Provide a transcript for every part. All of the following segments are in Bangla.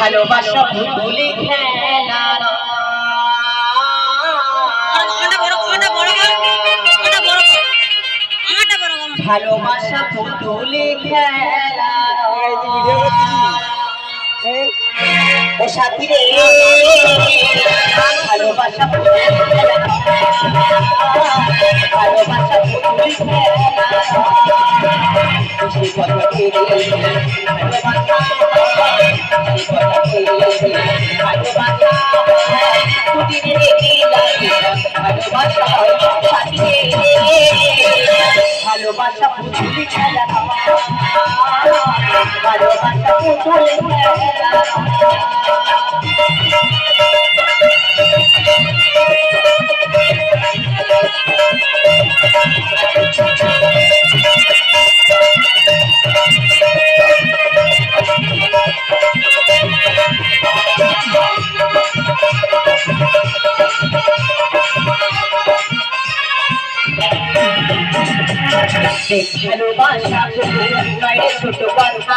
ভালোবাসা ভুলি খেলা ভালোবাসা পুতুলি খেলা ও সাথী রে। ভালোবাসা পুতুলি খেলা ভালোবাসা পুতুলি খেলা ভালোবাসা খুশি কথা ফিরে ভালোবাসা কুটিরে রেখে লাগে ভালোবাসা সাথী রে ভালোবাসা পুতুলি খেলা ভালোবাসা পুতুলি খেলা ভালোবাসা ছোট কথা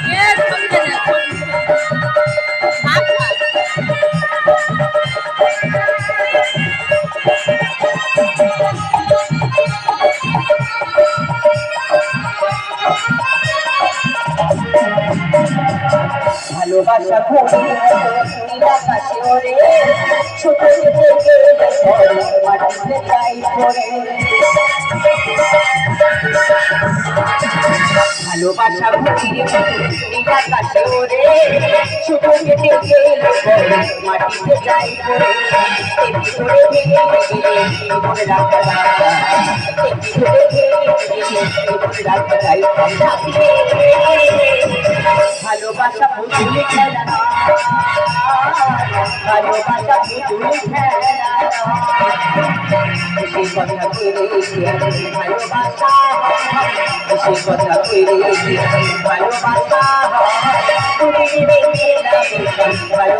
ভালোবাসা ওরে। ছোট পড়ে ভালোবাসা ঘুরি আকাশে ওরে ছোট থেকে মাটিতে করে করে ভালোবাসা পুতুলি খেলা। ভালোবাসা পুতুলি খেলা। সে কথা কইরে ভালোবাসা সে কথা কইরে ভালোবাসা তুমি ভালোবাসা